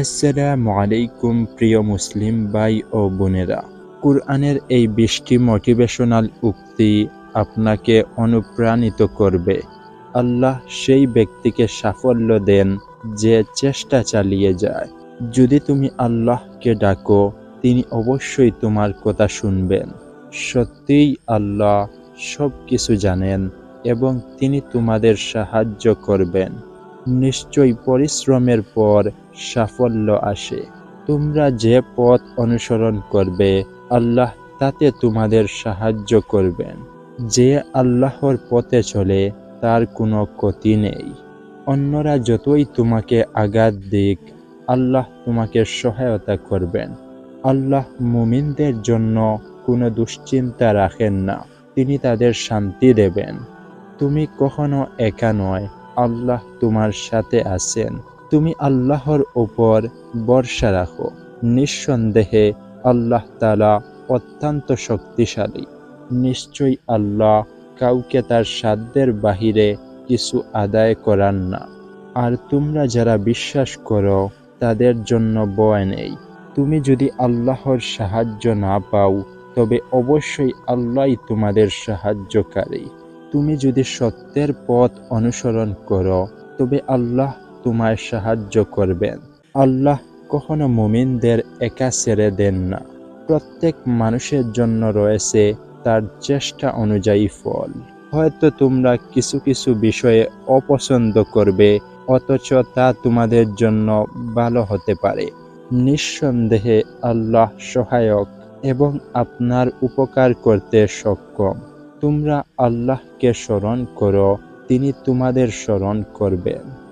আসসালামু আলাইকুম, প্রিয় মুসলিম ভাই ও বোনেরা। কুরআনের এই বৃষ্টি মোটিভেশনাল উক্তি আপনাকে অনুপ্রাণিত করবে। আল্লাহ সেই ব্যক্তিকে সাফল্য দেন যে চেষ্টা চালিয়ে যায়। যদি তুমি আল্লাহকে ডাকো, তিনি অবশ্যই তোমার কথা শুনবেন। সত্যিই আল্লাহ সব কিছু জানেন এবং তিনি তোমাদের সাহায্য করবেন। নিশ্চয়ই পরিশ্রমের পর সাফল্য আসে। তোমরা যে পথ অনুসরণ করবে, আল্লাহ তাতে তোমাদের সাহায্য করবেন। যে আল্লাহর পথে চলে, তার কোনো ক্ষতি নেই। অন্যরা যতই তোমাকে আঘাত দিক, আল্লাহ তোমাকে সহায়তা করবেন। আল্লাহ মুমিনদের জন্য কোনো দুশ্চিন্তা রাখেন না, তিনি তাদের শান্তি দেবেন। তুমি কখনো একা নয় আল্লাহ তোমার সাথে আছেন। তুমি আল্লাহর ওপর ভরসা রাখো। নিঃসন্দেহে আল্লাহ তালা অত্যন্ত শক্তিশালী। নিশ্চয়ই আল্লাহ কাউকে তার সাধ্যের বাহিরে কিছু আদায় করান না। আর তোমরা যারা বিশ্বাস করো, তাদের জন্য বয় নেই। তুমি যদি আল্লাহর সাহায্য না পাও, তবে অবশ্যই আল্লাহই তোমাদের সাহায্যকারী। তুমি যদি সত্যের পথ অনুসরণ করো, তবে আল্লাহ তোমায় সাহায্য করবেন। আল্লাহ কখনো মুমিনদের একা ছেড়ে দেন না। প্রত্যেক মানুষের জন্য রয়েছে তার চেষ্টা অনুযায়ী ফল। হয়তো তোমরা কিছু কিছু বিষয়ে অপছন্দ করবে, অথচ তা তোমাদের জন্য ভালো হতে পারে। নিঃসন্দেহে আল্লাহ সহায়ক এবং আপনার উপকার করতে সক্ষম। তোমরা আল্লাহকে স্মরণ করো তিনি তোমাদের স্মরণ করবেন।